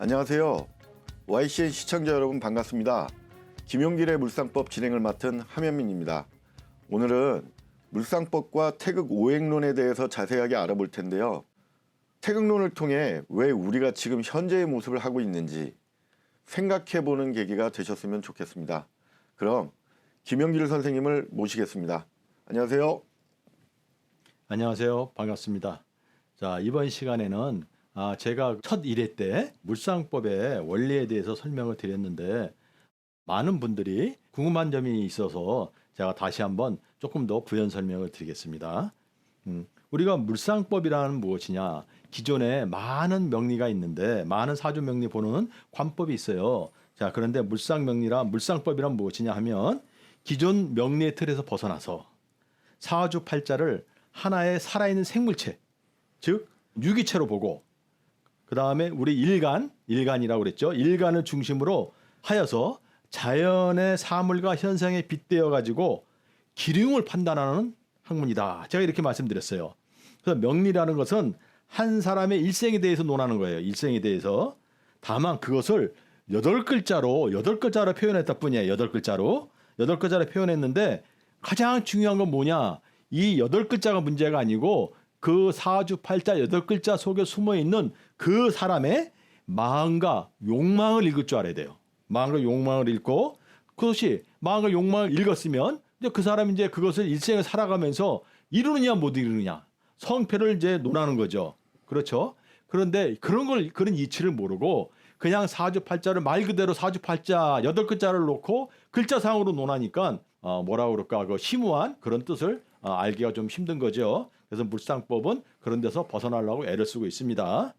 안녕하세요. YCN 시청자 여러분 반갑습니다. 김용길의 물상법 진행을 맡은 함현민입니다. 오늘은 물상법과 태극 오행론에 대해서 자세하게 알아볼 텐데요. 태극론을 통해 왜 우리가 지금 현재의 모습을 하고 있는지 생각해 보는 계기가 되셨으면 좋겠습니다. 그럼 김용길 선생님을 모시겠습니다. 안녕하세요. 안녕하세요. 반갑습니다. 자, 이번 시간에는 아, 제가 첫 1회 때 물상법의 원리에 대해서 설명을 드렸는데 많은 분들이 궁금한 점이 있어서 제가 다시 한번 조금 더 부연 설명을 드리겠습니다. 음, 우리가 물상법이라는 무엇이냐? 기존에 많은 명리가 있는데 많은 사주 명리 보는 관법이 있어요. 자, 그런데 물상 명리라 물상법이란 무엇이냐 하면 기존 명리의 틀에서 벗어나서 사주 팔자를 하나의 살아있는 생물체, 즉 유기체로 보고 그 다음에 우리 일간, 일간이라고 그랬죠. 일간을 중심으로 하여서 자연의 사물과 현상에 빗대어 가지고 기륭을 판단하는 학문이다. 제가 이렇게 말씀드렸어요. 그래서 명리라는 것은 한 사람의 일생에 대해서 논하는 거예요. 일생에 대해서. 다만 그것을 여덟 글자로 여덟 글자로 표현했다 뿐이에요. 여덟 글자로 여덟 글자로 표현했는데 가장 중요한 건 뭐냐? 이 여덟 글자가 문제가 아니고 그 사주 팔자 여덟 글자 속에 숨어 있는 그 사람의 마음과 욕망을 읽을 줄 알아야 돼요. 마음과 욕망을 읽고 그것이 마음과 욕망을 읽었으면 이제 그 사람이 이제 그것을 일생을 살아가면서 이루느냐 못 이루느냐 성패를 이제 논하는 거죠. 그렇죠. 그런데 그런 걸 그런 이치를 모르고 그냥 사주팔자를 말 그대로 사주팔자 여덟 글자를 놓고 글자상으로 논하니까 어 뭐라 그럴까 그 심오한 그런 뜻을 어, 알기가 좀 힘든 거죠. 그래서 물상법은 그런 데서 벗어나려고 애를 쓰고 있습니다.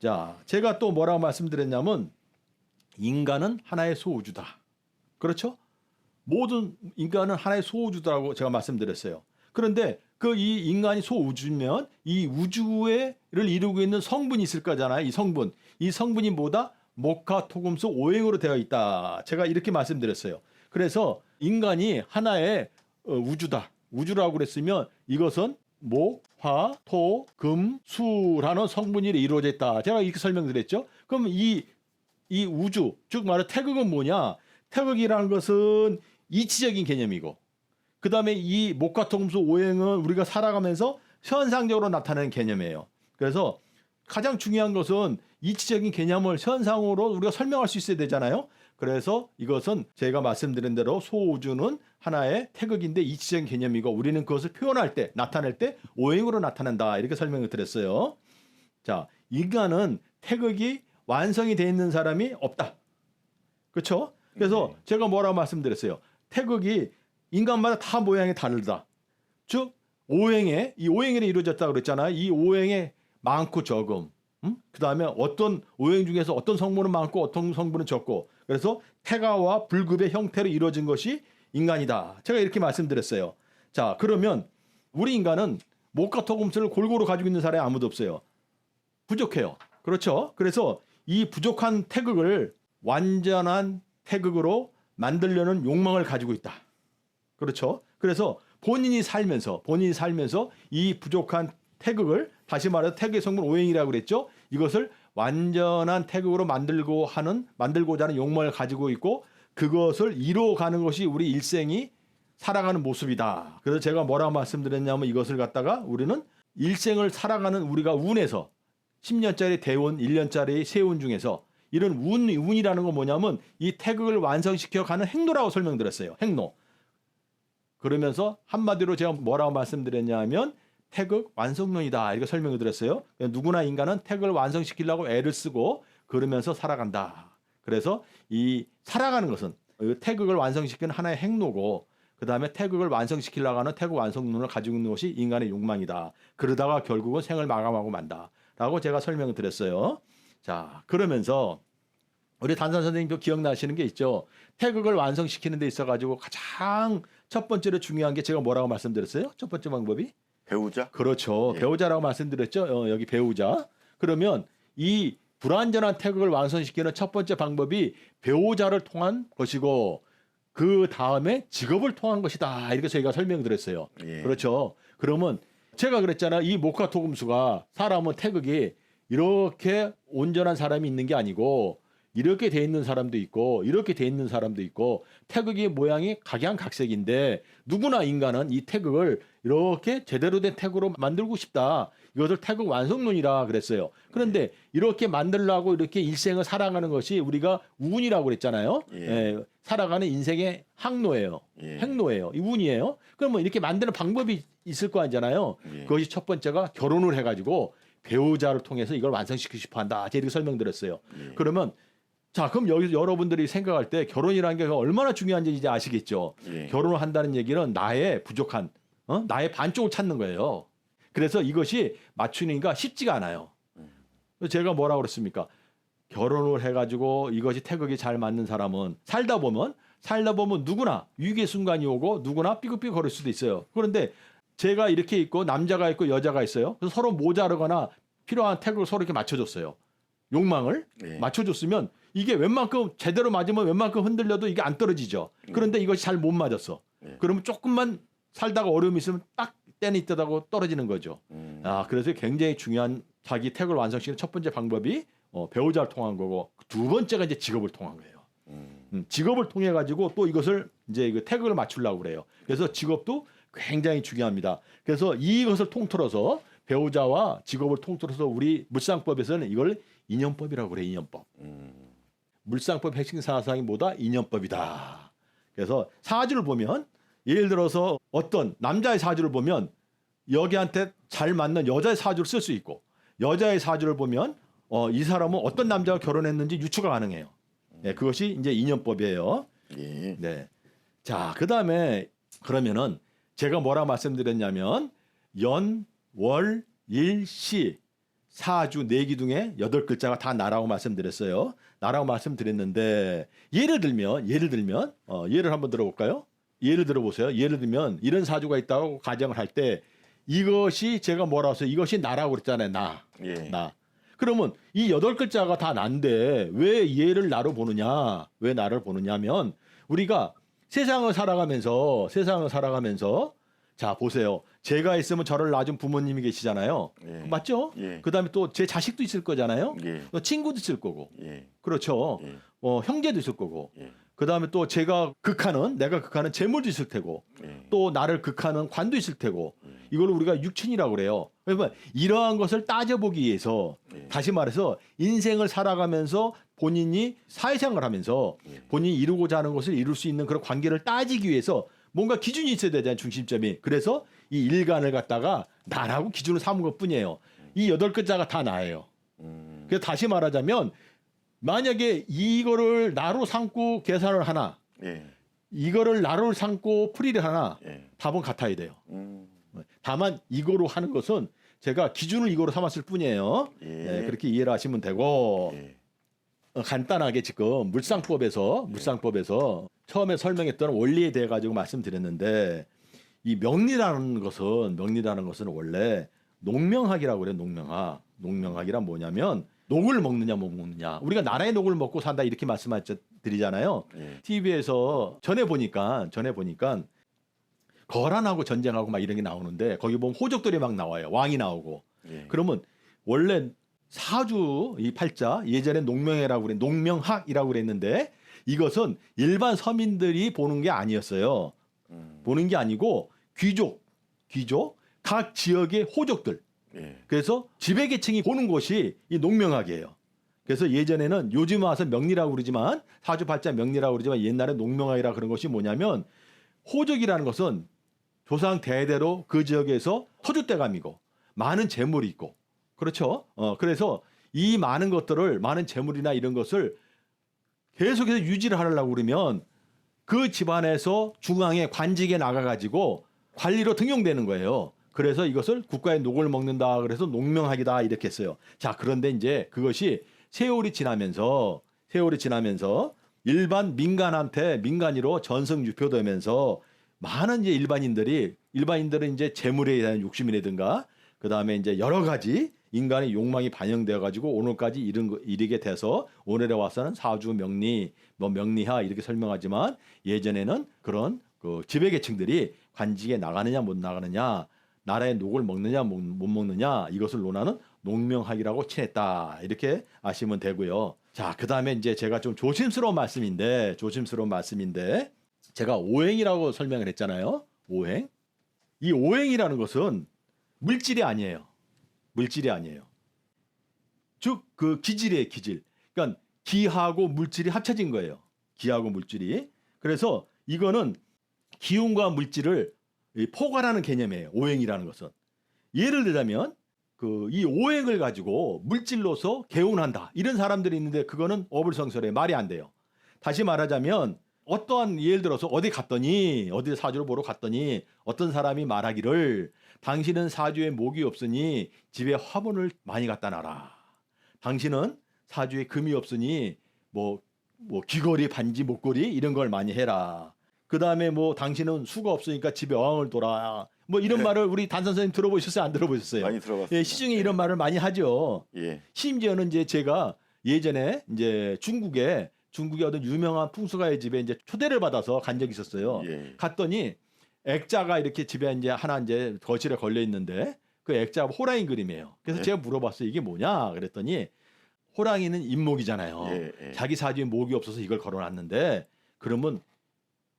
자, 제가 또 뭐라고 말씀드렸냐면 인간은 하나의 소우주다. 그렇죠? 모든 인간은 하나의 소우주다라고 제가 말씀드렸어요. 그런데 그 이 인간이 소우주면 이 우주를 이루고 있는 성분이 있을 거잖아요. 이 성분. 이 성분이 뭐다? 목화 토금수 오행으로 되어 있다. 제가 이렇게 말씀드렸어요. 그래서 인간이 하나의 어, 우주다. 우주라고 그랬으면 이것은 목, 화, 토, 금, 수라는 성분이 이루어져 있다. 제가 이렇게 설명드렸죠. 그럼 이, 이 우주, 즉 말해 태극은 뭐냐? 태극이라는 것은 이치적인 개념이고, 그 다음에 이 목화통수 오행은 우리가 살아가면서 현상적으로 나타나는 개념이에요. 그래서 가장 중요한 것은 이치적인 개념을 현상으로 우리가 설명할 수 있어야 되잖아요. 그래서 이것은 제가 말씀드린 대로 소우주는 하나의 태극인데 이치적인 개념이고 우리는 그것을 표현할 때, 나타낼 때 오행으로 나타낸다. 이렇게 설명을 드렸어요. 자, 인간은 태극이 완성이 돼 있는 사람이 없다. 그렇죠? 그래서 제가 뭐라고 말씀드렸어요. 태극이 인간마다 다 모양이 다르다. 즉 오행에 이 오행이 이루어졌다 그랬잖아요. 이 오행에 많고 적음. 음? 그다음에 어떤 오행 중에서 어떤 성분은 많고 어떤 성분은 적고 그래서 태가와 불급의 형태로 이루어진 것이 인간이다. 제가 이렇게 말씀드렸어요. 자, 그러면 우리 인간은 목과 토금수를 골고루 가지고 있는 사람이 아무도 없어요. 부족해요. 그렇죠? 그래서 이 부족한 태극을 완전한 태극으로 만들려는 욕망을 가지고 있다. 그렇죠? 그래서 본인이 살면서 본인이 살면서 이 부족한 태극을 다시 말해서 태극의 성분 오행이라고 그랬죠. 이것을 완전한 태극으로 만들고 하는 만들고자 하는 욕망을 가지고 있고 그것을 이루어가는 것이 우리 일생이 살아가는 모습이다. 그래서 제가 뭐라고 말씀드렸냐면 이것을 갖다가 우리는 일생을 살아가는 우리가 운에서 10년짜리 대운, 1년짜리 세운 중에서 이런 운, 운이라는 건 뭐냐면 이 태극을 완성시켜 가는 행로라고 설명드렸어요. 행로. 그러면서 한마디로 제가 뭐라고 말씀드렸냐면 태극 완성론이다. 이렇게 설명을 드렸어요. 누구나 인간은 태극을 완성시키려고 애를 쓰고 그러면서 살아간다. 그래서 이 살아가는 것은 이 태극을 완성시키는 하나의 행로고 그 다음에 태극을 완성시키려고 하는 태극 완성론을 가지고 있는 것이 인간의 욕망이다. 그러다가 결국은 생을 마감하고 만다. 라고 제가 설명을 드렸어요. 자, 그러면서 우리 단산 선생님도 기억나시는 게 있죠. 태극을 완성시키는 데 있어가지고 가장 첫 번째로 중요한 게 제가 뭐라고 말씀드렸어요? 첫 번째 방법이? 배우자. 그렇죠. 예. 배우자라고 말씀드렸죠. 어, 여기 배우자. 그러면 이 불완전한 태극을 완성시키는 첫 번째 방법이 배우자를 통한 것이고 그 다음에 직업을 통한 것이다. 이렇게 저희가 설명드렸어요. 예. 그렇죠. 그러면 제가 그랬잖아. 이 목화 토금수가 사람은 태극이 이렇게 온전한 사람이 있는 게 아니고 이렇게 돼 있는 사람도 있고 이렇게 돼 있는 사람도 있고 태극의 모양이 각양각색인데 누구나 인간은 이 태극을 이렇게 제대로 된 태극으로 만들고 싶다. 이것을 태극 완성론이라 그랬어요. 그런데 이렇게 만들려고 이렇게 일생을 살아가는 것이 우리가 운이라고 그랬잖아요. 예. 예, 살아가는 인생의 항로예요. 예. 행로예요. 이 운이에요. 그러면 이렇게 만드는 방법이 있을 거 아니잖아요. 예. 그것이 첫 번째가 결혼을 해가지고 배우자를 통해서 이걸 완성시키고 싶어 한다. 제가 이렇게 설명드렸어요. 예. 그러면 자, 그럼 여기 여러분들이 생각할 때 결혼이라는 게 얼마나 중요한지 이제 아시겠죠. 예. 결혼을 한다는 얘기는 나의 부족한, 어? 나의 반쪽을 찾는 거예요. 그래서 이것이 맞추니까 쉽지가 않아요. 제가 뭐라고 그랬습니까? 결혼을 해가지고 이것이 태극이 잘 맞는 사람은 살다 보면 살다 보면 누구나 위기의 순간이 오고 누구나 삐걱삐걱 거릴 수도 있어요. 그런데 제가 이렇게 있고 남자가 있고 여자가 있어요. 그래서 서로 모자르거나 필요한 태극을 서로 이렇게 맞춰줬어요. 욕망을 예. 맞춰줬으면 이게 웬만큼 제대로 맞으면 웬만큼 흔들려도 이게 안 떨어지죠. 그런데 이것이 잘 못 맞았어. 예. 그러면 조금만 살다가 어려움이 있으면 딱 때는 있다고 떨어지는 거죠. 음. 아, 그래서 굉장히 중요한 자기 태극을 완성시키는 첫 번째 방법이 어, 배우자를 통한 거고 두 번째가 이제 직업을 통한 거예요. 음. 음, 직업을 통해 가지고 또 이것을 이제 그 태극을 맞추려고 그래요. 그래서 직업도 굉장히 중요합니다. 그래서 이것을 통틀어서 배우자와 직업을 통틀어서 우리 물상법에서는 이걸 인연법이라고 그래 인연법. 음. 물상법 핵심 사상이 뭐다? 인연법이다. 그래서 사주를 보면 예를 들어서 어떤 남자의 사주를 보면 여기한테 잘 맞는 여자의 사주를 쓸 수 있고 여자의 사주를 보면 어, 이 사람은 어떤 남자와 결혼했는지 유추가 가능해요. 네, 그것이 이제 인연법이에요. 예. 네. 자, 그 다음에 그러면은 제가 뭐라 말씀드렸냐면 연, 월, 일, 시 사주 네기둥에 여덟 글자가 다 나라고 말씀드렸어요. 나라고 말씀드렸는데 예를 들면 예를 들면 어, 예를 한번 들어볼까요? 예를 들어보세요. 예를 들면 이런 사주가 있다고 가정을 할 때 이것이 제가 뭐라고 했어요? 이것이 나라고 그랬잖아요. 나. 예. 나. 그러면 이 여덟 글자가 다 난데 왜 얘를 나로 보느냐? 왜 나를 보느냐면 우리가 세상을 살아가면서 세상을 살아가면서 자 보세요. 제가 있으면 저를 낳은 부모님이 계시잖아요. 예. 맞죠? 예. 그다음에 또 제 자식도 있을 거잖아요. 예. 또 친구도 있을 거고. 예. 그렇죠. 예. 어, 형제도 있을 거고. 예. 그다음에 또 제가 극하는 내가 극하는 재물도 있을 테고. 예. 또 나를 극하는 관도 있을 테고 음. 이걸 우리가 육친이라고 그래요. 그러면 이러한 것을 따져보기 위해서 예. 다시 말해서 인생을 살아가면서 본인이 사회생활을 하면서 예. 본인이 이루고자 하는 것을 이룰 수 있는 그런 관계를 따지기 위해서 뭔가 기준이 있어야 되잖아요. 중심점이. 그래서 이 일간을 갖다가 나라고 기준을 삼은 것뿐이에요. 이 여덟 글자가 다 나예요. 음. 그래서 다시 말하자면 만약에 이거를 나로 삼고 계산을 하나 예. 이거를 나로 삼고 풀이를 하나 예. 답은 같아야 돼요. 음. 다만 이거로 하는 것은 제가 기준을 이거로 삼았을 뿐이에요. 예. 네, 그렇게 이해를 하시면 되고 예. 어, 간단하게 지금 물상법에서 물상법에서 처음에 설명했던 원리에 대해 가지고 말씀드렸는데 이 명리라는 것은 명리라는 것은 원래 농명학이라고 그래요. 농명학. 농명학이란 뭐냐면 녹을 먹느냐 못 먹느냐. 우리가 나라의 녹을 먹고 산다 이렇게 말씀드리잖아요. 예. TV에서 전에 보니까 전에 보니까 거란하고 전쟁하고 막 이런 게 나오는데 거기 보면 호족들이 막 나와요. 왕이 나오고. 예. 그러면 원래 사주 이 팔자 예전에 농명회라고 그래 농명학이라고 그랬는데 이것은 일반 서민들이 보는 게 아니었어요. 음. 보는 게 아니고 귀족, 귀족, 각 지역의 호족들. 예. 그래서 지배계층이 보는 곳이 이 농명학이에요. 그래서 예전에는 요즘 와서 명리라고 그러지만 사주팔자 명리라고 그러지만 옛날에 농명학이라 그런 것이 뭐냐면 호족이라는 것은 조상 대대로 그 지역에서 터줏대감이고 많은 재물이 있고 그렇죠. 어 그래서 이 많은 것들을 많은 재물이나 이런 것을 계속해서 유지를 하려고 그러면 그 집안에서 중앙에 관직에 나가가지고 관리로 등용되는 거예요. 그래서 이것을 국가의 녹을 먹는다. 그래서 농명학이다 이렇게 했어요. 자 그런데 이제 그것이 세월이 지나면서 세월이 지나면서 일반 민간한테 민간이로 전승 유표되면서 많은 이제 일반인들이 일반인들은 이제 재물에 대한 욕심이라든가 그 다음에 이제 여러 가지 인간의 욕망이 반영되어 가지고 오늘까지 이른 거- 이르게 돼서 오늘에 와서는 사주 명리 뭐 명리하 이렇게 설명하지만 예전에는 그런 그 지배계층들이 관직에 나가느냐 못 나가느냐 나라의 녹을 먹느냐 못, 못 먹느냐 이것을 논하는 농명학이라고 칭했다. 이렇게 아시면 되고요. 자, 그 다음에 이제 제가 좀 조심스러운 말씀인데 조심스러운 말씀인데 제가 오행이라고 설명을 했잖아요. 오행. 이 오행이라는 것은 물질이 아니에요. 물질이 아니에요. 즉 그 기질이에요, 기질. 그러니까 기하고 물질이 합쳐진 거예요. 기하고 물질이. 그래서 이거는 기운과 물질을 이 포괄하는 개념이에요. 오행이라는 것은. 예를 들자면 그 이 오행을 가지고 물질로서 개운한다. 이런 사람들이 있는데 그거는 어불성설에 말이 안 돼요. 다시 말하자면 어떠한 예를 들어서 어디 갔더니 어디 사주를 보러 갔더니 어떤 사람이 말하기를 당신은 사주에 목이 없으니 집에 화분을 많이 갖다 놔라. 당신은 사주에 금이 없으니 뭐, 뭐 귀걸이, 반지, 목걸이 이런 걸 많이 해라. 그 다음에 뭐 당신은 수가 없으니까 집에 어항을 둬라. 뭐 이런 네. 말을 우리 단 선생님 들어보셨어요? 안 들어보셨어요? 많이 들어봤습니다. 예, 시중에 이런 말을 많이 하죠. 예. 심지어는 이제 제가 예전에 이제 중국에 중국의 어떤 유명한 풍수가의 집에 이제 초대를 받아서 간 적이 있었어요. 예. 갔더니 액자가 이렇게 집에 이제 하나 이제 거실에 걸려 있는데 그 액자가 호랑이 그림이에요. 그래서 네. 제가 물어봤어요. 이게 뭐냐? 그랬더니 호랑이는 인목이잖아요. 예, 예. 자기 사주에 목이 없어서 이걸 걸어놨는데 그러면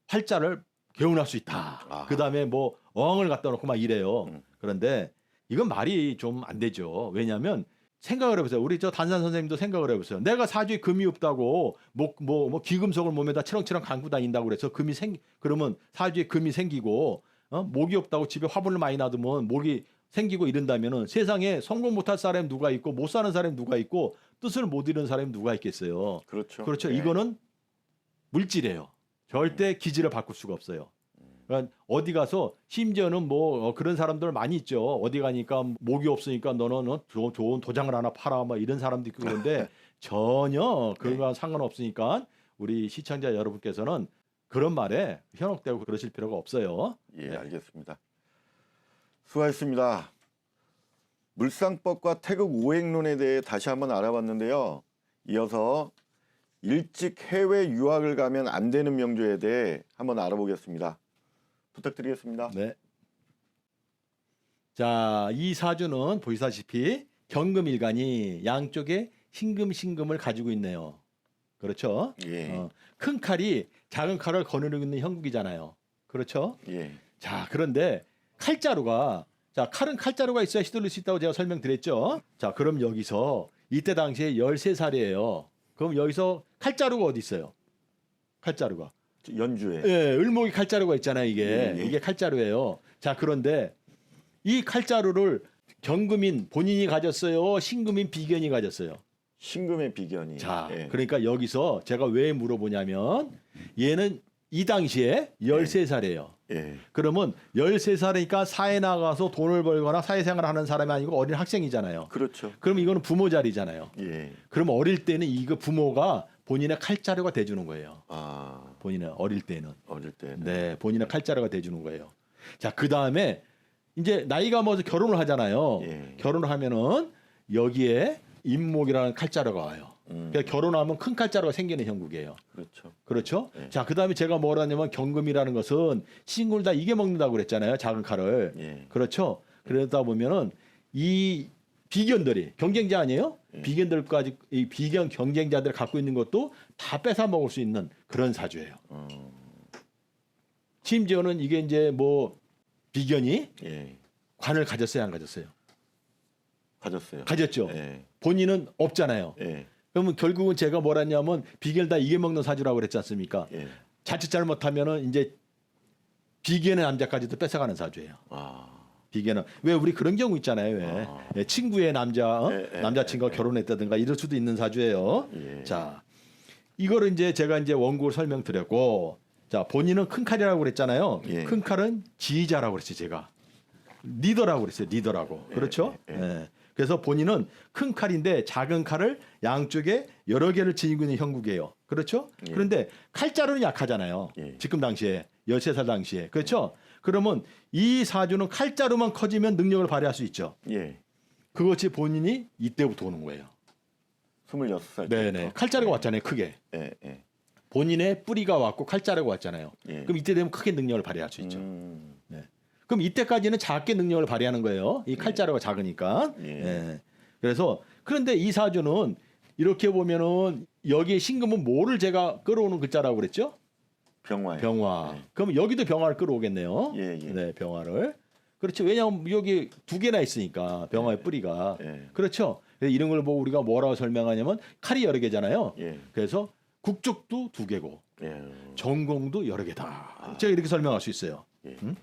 활자를 개운할 수 있다. 아. 그 다음에 뭐 어항을 갖다 놓고 막 이래요. 음. 그런데 이건 말이 좀 안 되죠. 왜냐하면 생각을 해보세요. 우리 저 단산 선생님도 생각을 해보세요. 내가 사주에 금이 없다고 목뭐 뭐 기금속을 몸에다 치렁치렁 감고 다닌다고 그래서 금이 생 그러면 사주에 금이 생기고 어? 목이 없다고 집에 화분을 많이 놔두면 목이 생기고 이런다면은 세상에 성공 못할 사람이 누가 있고 못 사는 사람이 누가 있고 뜻을 못 이루는 사람이 누가 있겠어요. 그렇죠. 그렇죠. 예. 이거는 물질이에요. 절대 기질을 바꿀 수가 없어요. 그러니까 어디 가서 심지어는 뭐 어, 그런 사람들 많이 있죠. 어디 가니까 목이 없으니까 너는 어, 좋은, 좋은 도장을 하나 팔아 뭐 이런 사람도 있고 그런데 전혀 그런 거 상관없으니까 우리 시청자 여러분께서는 그런 말에 현혹되고 그러실 필요가 없어요. 예, 네. 알겠습니다. 수고하셨습니다. 물상법과 태극 오행론에 대해 다시 한번 알아봤는데요. 이어서 일찍 해외 유학을 가면 안 되는 명조에 대해 한번 알아보겠습니다. 부탁드리겠습니다. 네. 자, 이 사주는 보시다시피 경금일간이 양쪽에 신금 신금을 가지고 있네요. 그렇죠? 예, 어, 큰 칼이 작은 칼을 거느리고 있는 형국이잖아요. 그렇죠? 예, 자, 그런데 칼자루가 자, 칼은 칼자루가 있어야 휘둘릴 수 있다고 제가 설명드렸죠. 자, 그럼 여기서 이때 당시에 13살이에요. 그럼 여기서 칼자루가 어디 있어요? 칼자루가. 저 연주회. 예, 을목이 칼자루가 있잖아요, 이게. 예, 예. 이게 칼자루예요. 자, 그런데 이 칼자루를 경금인 본인이 가졌어요? 신금인 비견이 가졌어요? 신금의 비견이. 자, 예. 그러니까 여기서 제가 왜 물어보냐면 얘는 이 당시에 13살이에요. 예, 그러면 13살이니까 사회 나가서 돈을 벌거나 사회생활 하는 사람이 아니고 어린 학생이잖아요. 그렇죠. 그럼 이거는 부모 자리잖아요. 예, 그럼 어릴 때는 이거 부모가 본인의 칼자루가 돼주는 거예요. 아 본인의 어릴 때는. 어릴 때는. 네, 본인의 칼자루가 돼주는 거예요. 자, 그 다음에 이제 나이가 먹어서 결혼을 하잖아요. 예. 결혼을 하면은 여기에 임목이라는 칼자루가 와요. 음, 그러니까 결혼하면 큰 칼자루가 생기는 형국이에요. 그렇죠. 그렇죠? 예. 자, 그 다음에 제가 뭐라 하냐면 경금이라는 것은 신금을 다 이겨 먹는다고 그랬잖아요. 작은 칼을. 예, 그렇죠? 그러다 보면은 이 비견들이 경쟁자 아니에요? 예. 비견들까지 이 비견 경쟁자들 갖고 있는 것도 다 뺏어 먹을 수 있는 그런 사주예요. 어, 심지어는 이게 이제 뭐 비견이 예, 관을 가졌어요, 안 가졌어요? 가졌어요. 가졌죠. 예, 본인은 없잖아요. 예, 그러면 결국은 제가 뭐라 했냐면 비견 다 이겨먹는 사주라고 그랬지 않습니까? 예. 자칫 잘못하면은 이제 비견의 남자까지도 뺏어가는 사주예요. 아, 비견은 왜 우리 그런 경우 있잖아요. 왜 아. 예, 친구의 남자 어? 예, 예, 남자친구가 예, 예. 결혼했다든가 이럴 수도 있는 사주예요. 예. 자, 이거를 이제 제가 이제 원고를 설명드렸고, 자 본인은 큰 칼이라고 그랬잖아요. 예. 큰 칼은 지휘자라고 그랬어요, 제가 리더라고 그랬어요, 리더라고. 예, 그렇죠? 예, 예. 그래서 본인은 큰 칼인데 작은 칼을 양쪽에 여러 개를 지니고 있는 형국이에요. 그렇죠? 예. 그런데 칼자루는 약하잖아요. 예. 지금 당시에 13살 당시에. 그렇죠? 그러면 이 사주는 칼자루만 커지면 능력을 발휘할 수 있죠. 예. 그것이 본인이 이때부터 오는 거예요. 26살. 네네. 칼자루가 왔잖아요, 크게. 예, 예. 본인의 뿌리가 왔고 칼자루가 왔잖아요. 예. 그럼 이때 되면 크게 능력을 발휘할 수 있죠. 음, 그럼 이때까지는 작게 능력을 발휘하는 거예요. 이 칼자루가 작으니까. 예. 예. 그래서 그런데 이 사주는 이렇게 보면은 여기에 신금은 뭐를 제가 끌어오는 글자라고 그랬죠? 병화요. 병화. 네. 그럼 여기도 병화를 끌어오겠네요. 예, 예. 네, 병화를. 그렇죠. 왜냐하면 여기 두 개나 있으니까 병화의 뿌리가. 예. 그렇죠. 이런 걸 보고 우리가 뭐라고 설명하냐면 칼이 여러 개잖아요. 예. 그래서 국적도 두 개고 예. 전공도 여러 개다. 제가 이렇게 설명할 수 있어요. 예. 음?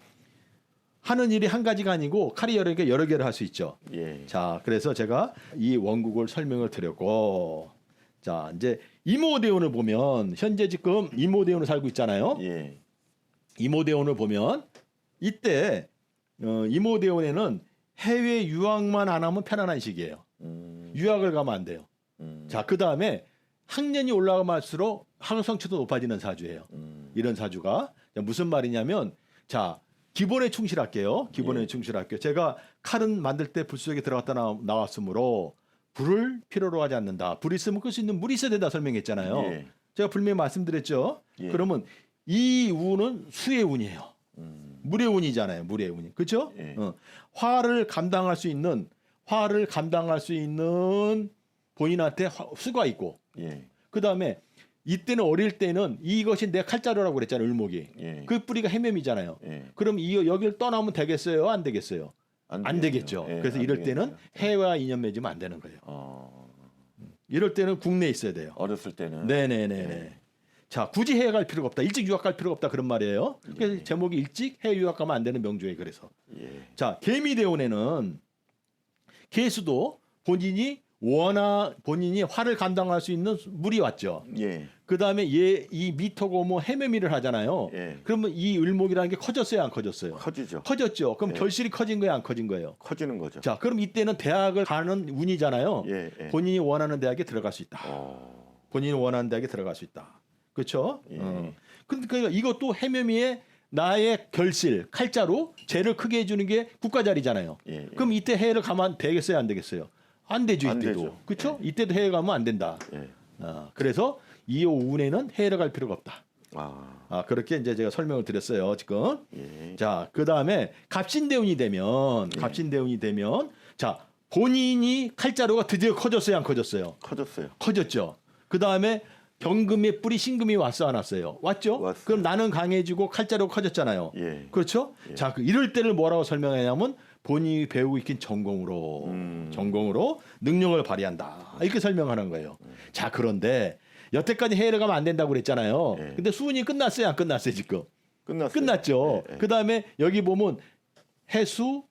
하는 일이 한 가지가 아니고 칼이 여러 개 여러 개를 할 수 있죠. 예. 자, 그래서 제가 이 원국을 설명을 드렸고, 자, 이제 이모대원을 보면 현재 지금 이모대원을 살고 있잖아요. 예. 이모대원을 보면 이때 어, 이모대원에는 해외 유학만 안 하면 편안한 시기예요. 음. 유학을 가면 안 돼요. 음. 자, 그 다음에 학년이 올라갈수록 학업 성취도 높아지는 사주예요. 음. 이런 사주가 자, 무슨 말이냐면 자 기본에 충실할게요. 기본에 예. 충실할게요. 제가 칼은 만들 때 불 속에 들어갔다 나, 나왔으므로 불을 필요로 하지 않는다. 불 있으면 끌 수 있는 물이 있어야 된다 설명했잖아요. 예. 제가 분명히 말씀드렸죠. 예. 그러면 이 운은 수의 운이에요. 음. 물의 운이잖아요. 물의 운이. 그렇죠? 예. 어. 화를 감당할 수 있는 화를 감당할 수 있는 본인한테 화- 수가 있고 예. 그다음에 이때는 어릴 때는 이것이 내 칼자루라고 그랬잖아요. 을목이. 예. 그 뿌리가 해면이잖아요. 예. 그럼 이 여기를 떠나면 되겠어요? 안 되겠어요? 안 되겠죠. 예, 그래서 안 이럴 때는 되겠네요. 해와 인연 맺으면 안 되는 거예요. 어. 이럴 때는 국내에 있어야 돼요. 어렸을 때는 네네네네. 예. 자, 굳이 해외 갈 필요가 없다. 일찍 유학 갈 필요가 없다. 그런 말이에요. 그래서 예. 제목이 일찍 해외 유학 가면 안 되는 명조에 그래서. 예. 자, 개미대원에는 개수도 본인이 원하 본인이 화를 감당할 수 있는 물이 왔죠. 예. 그 다음에 얘 이 미터고 뭐 해매미를 하잖아요. 예. 그러면 이 을목이라는 게 커졌어요, 안 커졌어요? 커지죠. 커졌죠. 그럼 예. 결실이 커진 거예요, 안 커진 거예요? 커지는 거죠. 자, 그럼 이때는 대학을 가는 운이잖아요. 예. 예. 본인이 원하는 대학에 들어갈 수 있다. 어. 본인이 원하는 대학에 들어갈 수 있다. 그렇죠? 예. 어. 근데 그러니까 이것도 해매미의 나의 결실, 칼자루, 죄를 크게 해주는 게 국가 자리잖아요. 예. 예. 그럼 이때 해외를 가면 되겠어요, 안 되겠어요? 안 되죠, 안 이때도. 되죠. 그렇죠? 이때도 해외 가면 안 된다. 예. 아, 그래서 이 운에는 해외를 갈 필요가 없다. 아. 아, 그렇게 이제 제가 설명을 드렸어요, 지금. 예. 자, 그다음에 갑신대운이 되면 예. 갑신대운이 되면 자, 본인이 칼자루가 드디어 커졌어요, 안 커졌어요? 커졌어요. 커졌죠. 그다음에 경금의 뿌리 신금이 왔어 안 왔어요? 왔죠? 왔어요. 그럼 나는 강해지고 칼자루가 커졌잖아요. 예. 그렇죠? 예. 자, 그 이럴 때를 뭐라고 설명하냐면 본인이 배우고 있긴 전공으로 음. 전공으로 능력을 발휘한다. 이렇게 설명하는 거예요. 자, 그런데 여태까지 해외를 가면 안 된다고 그랬잖아요. 예. 근데 수운이 끝났어요, 안 끝났어요, 지금? 끝났어요. 끝났죠. 예, 예. 그 다음에 여기 보면 해수,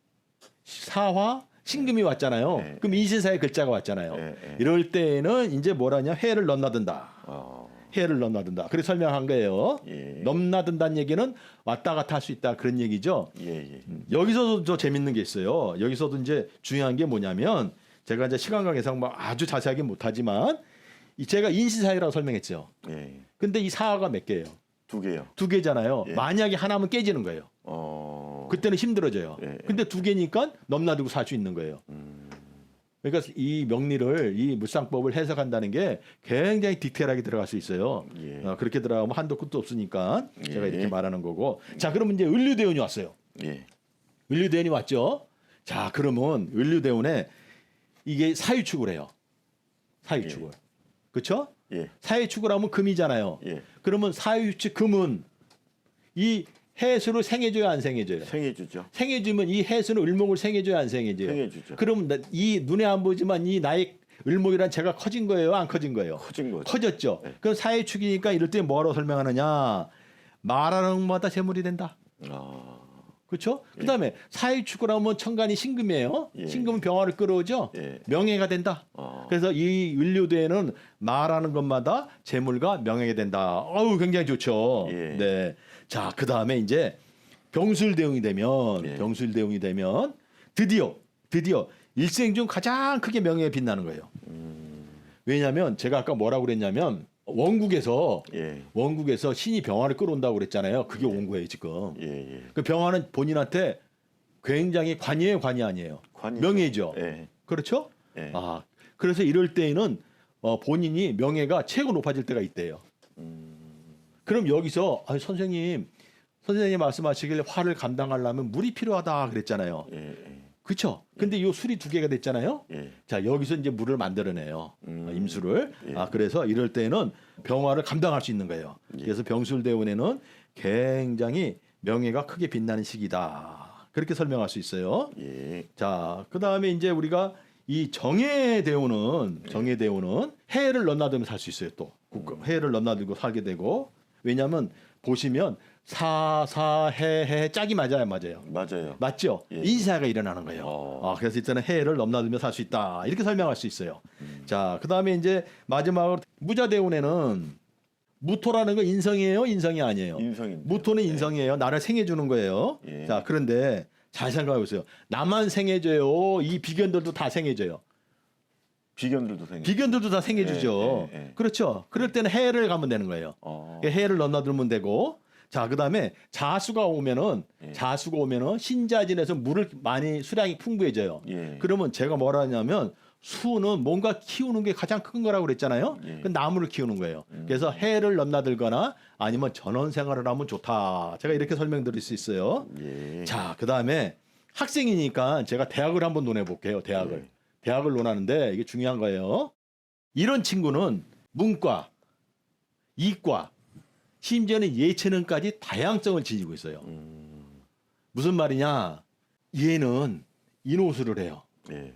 사화, 신금이 왔잖아요. 예, 그럼 인신사의 글자가 왔잖아요. 예, 예. 이럴 때는 이제 뭐라냐 해를 넘나든다. 어. 해를 넘나든다. 그래서 설명한 거예요. 예. 넘나든다는 얘기는 왔다 갔다 할 수 있다 그런 얘기죠. 예. 예. 여기서도 저 재밌는 게 있어요. 여기서도 이제 중요한 게 뭐냐면 제가 이제 시간 관계상 뭐 아주 자세하게 못하지만 이 제가 인신사회라고 설명했죠. 예. 근데 이 사화가 몇 개예요? 두 개요. 두 개잖아요. 예. 만약에 하나면 깨지는 거예요. 어. 그때는 힘들어져요. 예, 예. 근데 두 개니까 넘나들고 살 수 있는 거예요. 음. 그러니까 이 명리를 이 물상법을 해석한다는 게 굉장히 디테일하게 들어갈 수 있어요. 예. 어, 그렇게 들어가면 한도 끝도 없으니까 제가 예. 이렇게 말하는 거고. 자, 그러면 이제 을류대운이 왔어요. 예. 을류대운이 왔죠. 자, 그러면 을류대운에 이게 사유축을 해요. 사유축을. 그렇죠? 예. 사유축을 하면 금이잖아요. 예. 그러면 사유축 금은 이 해수를 생해줘야 안 생해줘요. 생해 주죠. 생해주면 이 해수는 을목을 생해줘야 안 생해줘요. 생해 주죠. 그러면 나- 이 눈에 안 보지만 이 나의 을목이란 제가 커진 거예요, 안 커진 거예요? 커진 거죠. 커졌죠. 네. 그럼 사회축이니까 이럴 때 뭐라고 설명하느냐? 말하는 것마다 재물이 된다. 아. 그렇죠? 그다음에 사회축을 하면 천간이 신금이에요. 예. 신금은 병화를 끌어오죠. 예. 명예가 된다. 어. 그래서 이 을류대에는 말하는 것마다 재물과 명예가 된다. 어우 굉장히 좋죠. 예. 네. 자, 그다음에 이제 병술대운이 되면 예. 병술대운이 되면 드디어 드디어 일생 중 가장 크게 명예에 빛나는 거예요. 음. 왜냐하면 제가 아까 뭐라고 그랬냐면 원국에서 예. 원국에서 신이 병화를 끌어온다고 그랬잖아요. 그게 온 거예요 지금. 예. 예. 그 병화는 본인한테 굉장히 관이에요, 관이 아니에요. 관이죠. 명예죠. 예. 그렇죠? 예. 아, 그래서 이럴 때에는 어, 본인이 명예가 최고 높아질 때가 있대요. 음. 그럼 여기서 아, 선생님, 선생님 말씀하시길 화를 감당하려면 물이 필요하다 그랬잖아요. 예. 예. 그렇죠. 근데 요 술이 두 개가 됐잖아요. 예. 자 여기서 이제 물을 만들어내요. 음. 어, 임수를. 예. 아 그래서 이럴 때는 병화를 감당할 수 있는 거예요. 예. 그래서 병술대운에는 굉장히 명예가 크게 빛나는 시기다. 그렇게 설명할 수 있어요. 예. 자, 그 다음에 이제 우리가 이 정해대운은 정해대운은 해를 넘나들면 살수 있어요. 또 국가- 해를 넘나들고 살게 되고 왜냐하면 보시면 사사해해 짝이 맞아요, 맞아요. 맞아요. 맞죠? 예. 인사가 일어나는 거예요. 어. 아, 그래서 일단은 해를 넘나들며 살 수 있다. 이렇게 설명할 수 있어요. 자, 그 다음에 이제 마지막으로 무자대운에는 무토라는 건 인성이에요, 인성이 아니에요. 인성인데. 무토는 인성이에요. 나를 생해주는 거예요. 예. 자, 그런데 잘 생각해 보세요. 나만 생해줘요. 이 비견들도 다 생해줘요. 비견들도 생겨. 비견들도 다 생해주죠. 예, 예, 예. 그렇죠. 그럴 때는 해를 가면 되는 거예요. 어. 해를 넘나들면 되고. 자, 그 다음에 자수가 오면은 예. 자수가 오면은 신자진에서 물을 많이 수량이 풍부해져요. 예. 그러면 제가 뭐라 하냐면 수는 뭔가 키우는 게 가장 큰 거라고 그랬잖아요. 예. 그 나무를 키우는 거예요. 그래서 해를 넘나들거나 아니면 전원 생활을 하면 좋다. 제가 이렇게 설명드릴 수 있어요. 예. 자, 그 다음에 학생이니까 제가 대학을 한번 논해 볼게요. 대학을. 예. 대학을 논하는데 이게 중요한 거예요. 이런 친구는 문과, 이과, 심지어는 예체능까지 다양성을 지니고 있어요. 음. 무슨 말이냐? 얘는 인호술을 해요. 예.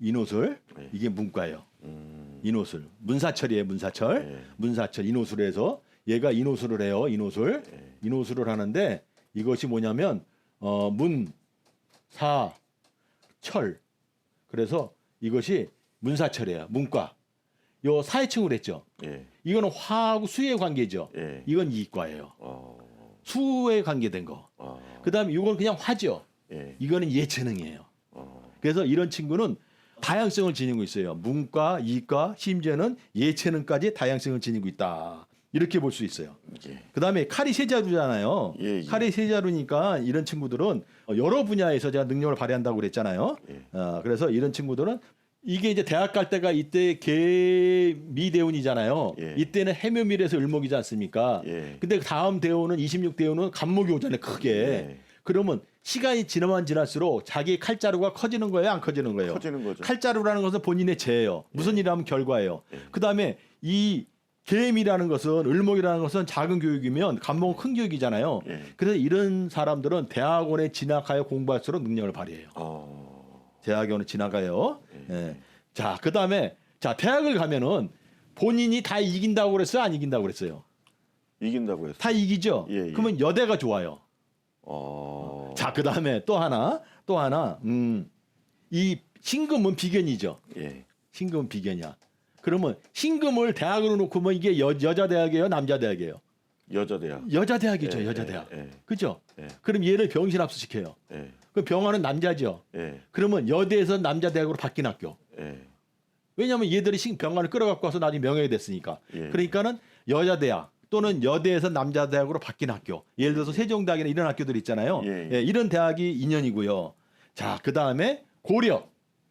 인호술. 네. 이게 문과예요. 음. 인호술. 문사철이에요, 문사철. 예. 문사철 인호술을 해서 얘가 인호술을 해요. 인호술. 예. 인호술을 하는데 이것이 뭐냐면 어, 문, 사, 철. 그래서 이것이 문사철이에요. 문과. 요 사회층을 했죠. 예. 이거는 화하고 수의 관계죠. 예. 이건 이과예요. 어. 수에 관계된 거. 어. 그다음에 이건 그냥 화죠. 예. 이거는 예체능이에요. 어. 그래서 이런 친구는 다양성을 지니고 있어요. 문과, 이과, 심지어는 예체능까지 다양성을 지니고 있다. 이렇게 볼 수 있어요. 예. 그다음에 칼이 세 자루잖아요. 예, 예. 칼이 세 자루니까 이런 친구들은 여러 분야에서 제가 능력을 발휘한다고 그랬잖아요. 예. 어, 그래서 이런 친구들은 이게 이제 대학 갈 때가 이때 개미대운이잖아요. 예. 이때는 해묘밀에서 을목이지 않습니까? 예. 근데 다음 대운은 26대운은 간목이 오잖아요. 크게. 예. 그러면 시간이 지나면 지날수록 자기 칼자루가 커지는 거예요, 안 커지는 거예요? 커지는 거죠. 칼자루라는 것은 본인의 죄예요. 무슨 일이라면 결과예요. 예. 그다음에 이 계임이라는 것은 을목이라는 것은 작은 교육이면 간목은 큰 교육이잖아요. 예. 그래서 이런 사람들은 대학원에 진학하여 공부할수록 능력을 발휘해요. 어. 대학원에 진학하여. 예. 자, 그다음에 자 대학을 가면은 본인이 다 이긴다고 그랬어요, 안 이긴다고 그랬어요? 이긴다고 했어. 다 이기죠. 예, 예. 그러면 여대가 좋아요. 어. 자, 그다음에 또 하나, 또 하나, 음, 이 신금은 비견이죠. 예. 신금은 비견이야. 그러면 신금을 대학으로 놓고 뭐 이게 여, 여자 대학이에요, 남자 대학이에요? 여자 대학. 여자 대학이죠, 예, 여자 예, 대학. 예. 그죠? 예. 그럼 얘를 병신 합수시켜요. 예. 그럼 병화는 남자죠. 예. 그러면 여대에서 남자 대학으로 바뀐 학교. 예. 왜냐하면 얘들이 신 병화를 끌어갖고 와서 나중에 명예가 됐으니까. 예. 그러니까는 여자 대학 또는 여대에서 남자 대학으로 바뀐 학교. 예를 들어서 세종대학이나 이런 학교들 있잖아요. 예, 예. 이런 대학이 2년이고요. 자, 그 다음에 고려,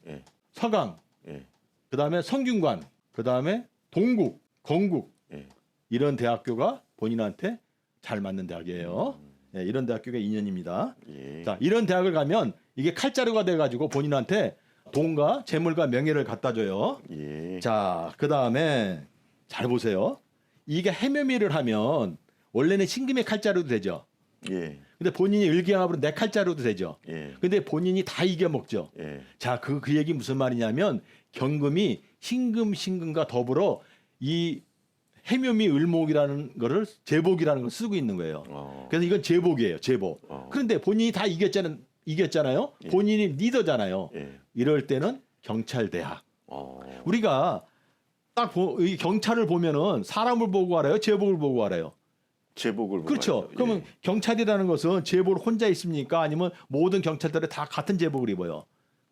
예. 서강, 예. 그 다음에 성균관, 그 다음에 동국, 건국 예. 이런 대학교가 본인한테 잘 맞는 대학이에요. 예, 이런 대학교가 2년입니다. 예. 자, 이런 대학을 가면 이게 칼자루가 돼가지고 본인한테 돈과 재물과 명예를 갖다 줘요. 예. 자, 그 다음에 잘 보세요. 이게 해묘미를 하면 원래는 신금의 칼자루도 되죠. 예. 근데 본인이 을기양합으로 내 칼자루도 되죠. 예. 근데 본인이 다 이겨먹죠. 예. 자, 그, 그 얘기 무슨 말이냐면 경금이 신금, 신금과 더불어 이 해묘미 을목이라는 거를 제복이라는 걸 쓰고 있는 거예요. 어. 그래서 이건 제복이에요, 제복. 어. 그런데 본인이 다 이겼잖아요. 이겼잖아요. 예. 본인이 리더잖아요. 예. 이럴 때는 경찰대학. 어. 우리가 딱이 경찰을 보면은 사람을 보고 알아요, 제복을 보고 알아요. 제복을 그렇죠. 보고 그러면 예. 경찰이라는 것은 제복을 혼자 있습니까? 아니면 모든 경찰들이 다 같은 제복을 입어요?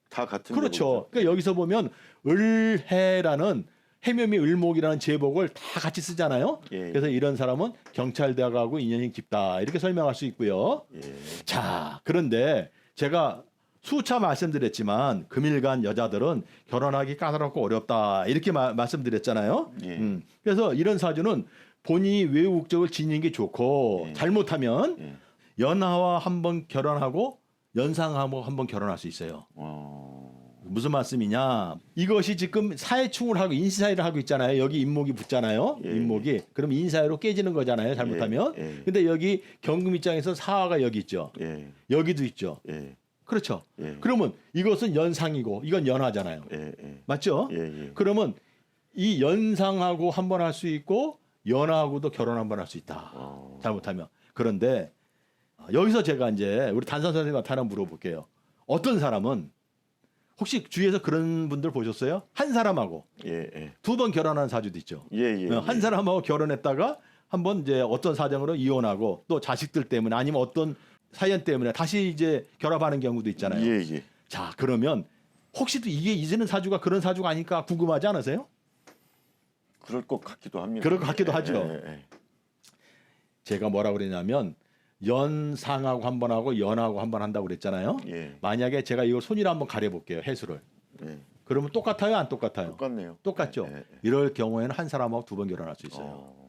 다 같은 그렇죠. 제복이죠. 그러니까 여기서 보면 을해라는 해묘미 을목이라는 제복을 다 같이 쓰잖아요. 예. 그래서 이런 사람은 경찰대학하고 인연이 깊다 이렇게 설명할 수 있고요. 예. 자, 그런데 제가 수차 말씀드렸지만 금일간 여자들은 결혼하기 까다롭고 어렵다 이렇게 마- 말씀드렸잖아요. 예. 음, 그래서 이런 사주는 본인이 외국적을 지니는 게 좋고 예. 잘못하면 예. 연하와 한번 결혼하고 연상하고 한번 결혼할 수 있어요. 어. 무슨 말씀이냐? 이것이 지금 사회충을 하고 인사이를 하고 있잖아요. 여기 인목이 붙잖아요. 예, 인목이 그럼 인사이로 깨지는 거잖아요. 잘못하면. 예, 예. 근데 여기 경금 입장에서 사화가 여기 있죠. 예. 여기도 있죠. 예. 그렇죠. 예. 그러면 이것은 연상이고 이건 연하잖아요. 예. 예. 맞죠? 예. 예. 그러면 이 연상하고 한 번 할 수 있고 연하하고도 결혼 한 번 할 수 있다. 어. 잘못하면. 그런데 여기서 제가 이제 우리 단선 선생님한테 하나 물어볼게요. 어떤 사람은 혹시 주위에서 그런 분들 보셨어요? 한 사람하고 예. 예. 두 번 결혼한 사주도 있죠. 예. 예. 어, 한 사람하고 결혼했다가 한번 이제 어떤 사정으로 이혼하고 또 자식들 때문에 아니면 어떤 사연 때문에 다시 이제 결합하는 경우도 있잖아요. 예. 예. 자, 그러면 혹시 또 이게 이제는 사주가 그런 사주가 아닐까 궁금하지 않으세요? 그럴 것 같기도 합니다. 그럴 것 같기도 하죠. 예. 예. 제가 뭐라 그랬냐면 연상하고 한 번 하고 연하고 한 번 한다고 그랬잖아요. 예. 만약에 제가 이걸 손으로 한번 가려 볼게요. 해수를. 예. 그러면 똑같아요, 안 똑같아요? 똑같네요. 똑같죠. 예. 예. 이럴 경우에는 한 사람하고 두 번 결혼할 수 있어요. 어.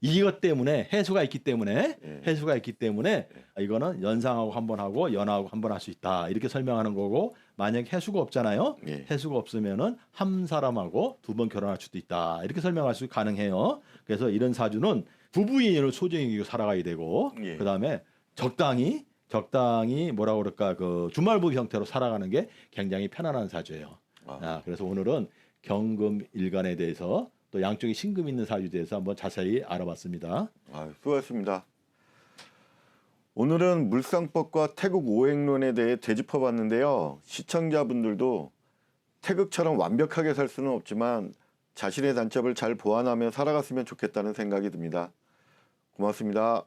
이것 때문에 해수가 있기 때문에 예. 해수가 있기 때문에 이거는 연상하고 한 번 하고 연하고 한 번 할 수 있다 이렇게 설명하는 거고 만약 해수가 없잖아요 예. 해수가 없으면은 한 사람하고 두 번 결혼할 수도 있다 이렇게 설명할 수 가능해요 그래서 이런 사주는 부부인연을 소중히 살아가야 되고 예. 그다음에 적당히 적당히 뭐라 그럴까 그 주말부 형태로 살아가는 게 굉장히 편안한 사주예요 아. 아, 그래서 오늘은 경금 일간에 대해서 또 양쪽에 신금 있는 사주에 대해서 한번 자세히 알아봤습니다. 아, 수고하셨습니다. 오늘은 물상법과 태극 오행론에 대해 되짚어봤는데요. 시청자분들도 태극처럼 완벽하게 살 수는 없지만 자신의 단점을 잘 보완하며 살아갔으면 좋겠다는 생각이 듭니다. 고맙습니다.